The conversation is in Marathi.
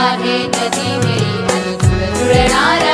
आहे. नदी मेरी